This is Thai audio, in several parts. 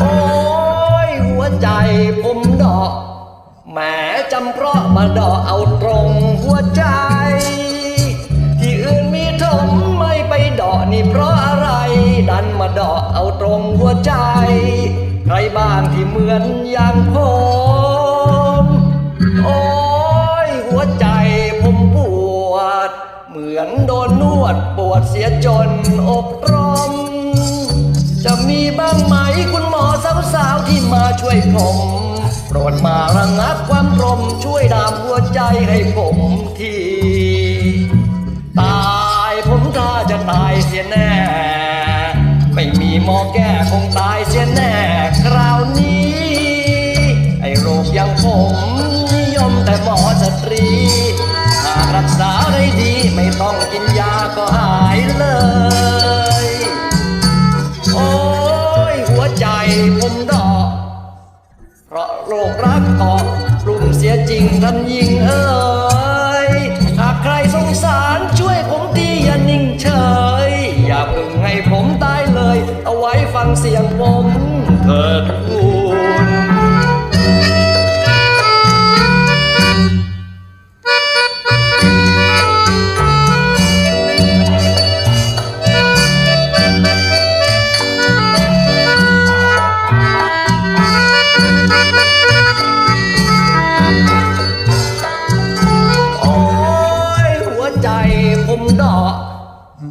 โอ้ยหัวใจผมดอกแหมจำเพราะมาดอกเอาตร มาดอกเอาตรงหัวใจ ใครบ้างที่เหมือนอย่างผมโอ้ยหัวใจผมปวด เหมือนโดนนวดปวดเสียจนอกตรม จะมีบ้างไหมคุณหมอสาวๆที่มาช่วยผมโปรดมาระงับความรมช่วยดามหัวใจให้ผมที ไม่มีหมอแก้คงตายเสียแน่คราวนี้ ไอ้โรคอยังผมนิยมแต่หมอสตรี หากรักษาได้ดีไม่ต้องกินยาก็หายเลย โอ้ยหัวใจผมดอก เพราะโรครักเกาะรุงเสียจริงท่านยิงเอ้ย หากใครสงสารช่วยผมทีอย่านิ่งเฉ สียงผมเถิดคุณโอ้ยหัวใจผมดอก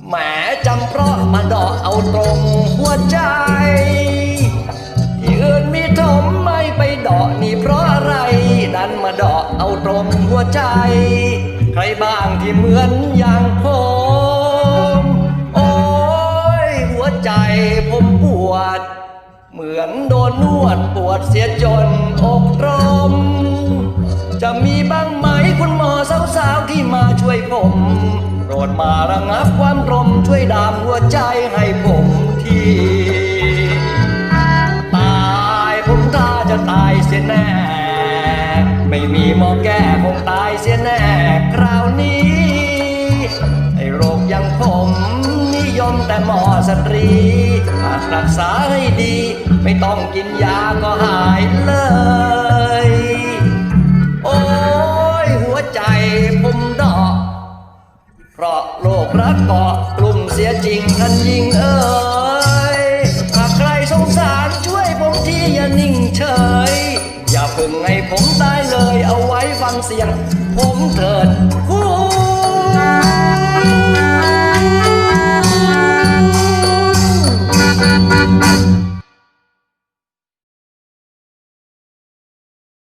แหมจ เพราะมาดอกเอาตรงหัวใจที่อื่นมีถมไม่ไปดอกนี่เพราะอะไร ดันมาดอกเอาตรงหัวใจ ใครบ้างที่เหมือนอย่างผมโอ้ยหัวใจผมปวด เหมือนโดนนวดปวดเสียจนอกตรมจะมีบ้างไหมคุณหมอสาว ที่มาช่วยผมโปรดมาระงับความรมช่วยดามหัวใจให้ผมทีตายผมถ้าจะตายเสียแน่ ไม่มีหมอแก้คงตายเสียแน่คราวนี้ไอ้โรคอยังผมนิยมแต่หมอสตรีหากรักษาให้ดี ไม่ต้องกินยาก็หายเลยโเพราะโลกรักเกาะกลุ่มเสียจริงท่านยิงเอ่ยหากใครสงสารช่วยผมทีอย่านิ่งเฉย อย่าเพิ่งให้ผมตายเลยเอาไว้ฟังเสียง ผมเถิดคุณ